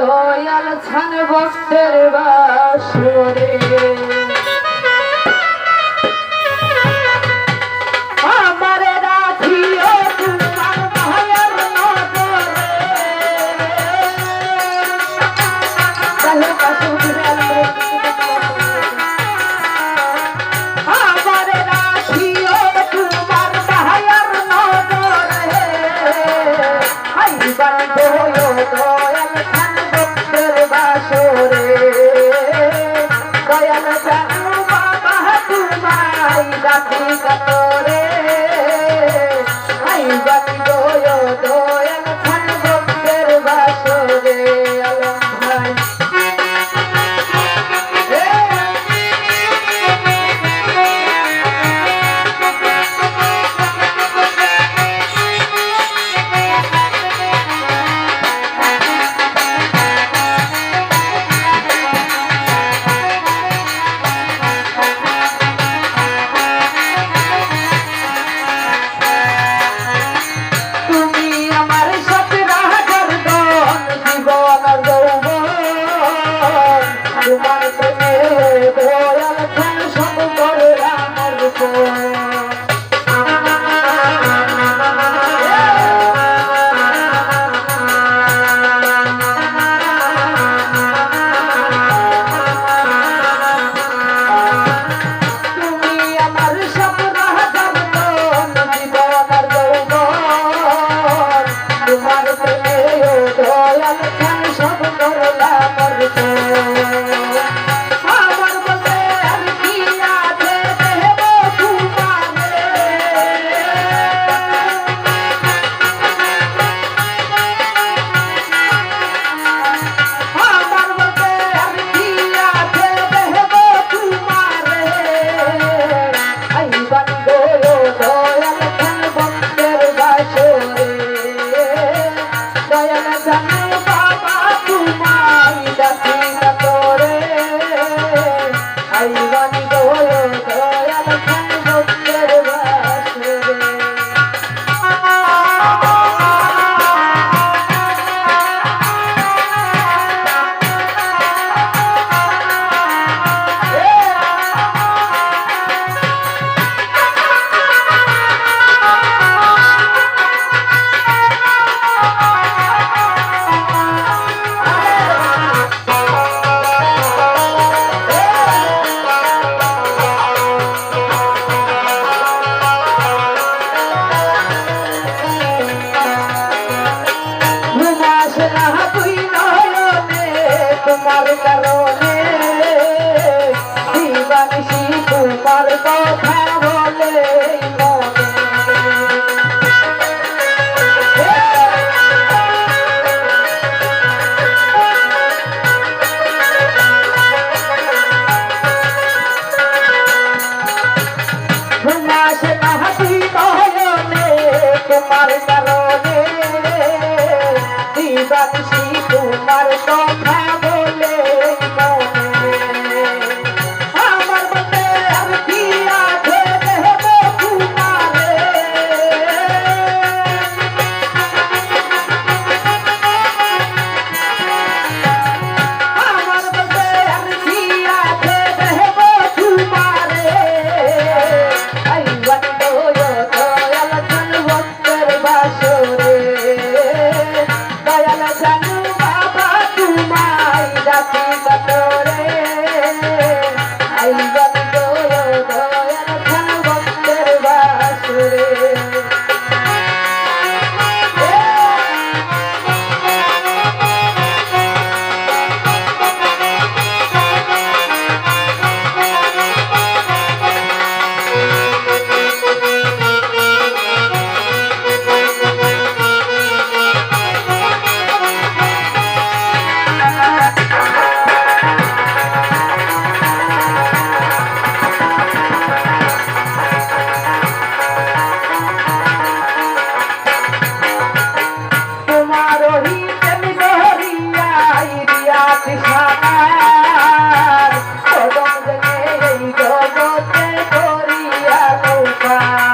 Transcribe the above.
দয়াল ছান ভক্তের বাসরে। I'm Música ভগবান বাবা তোমার খাবো Música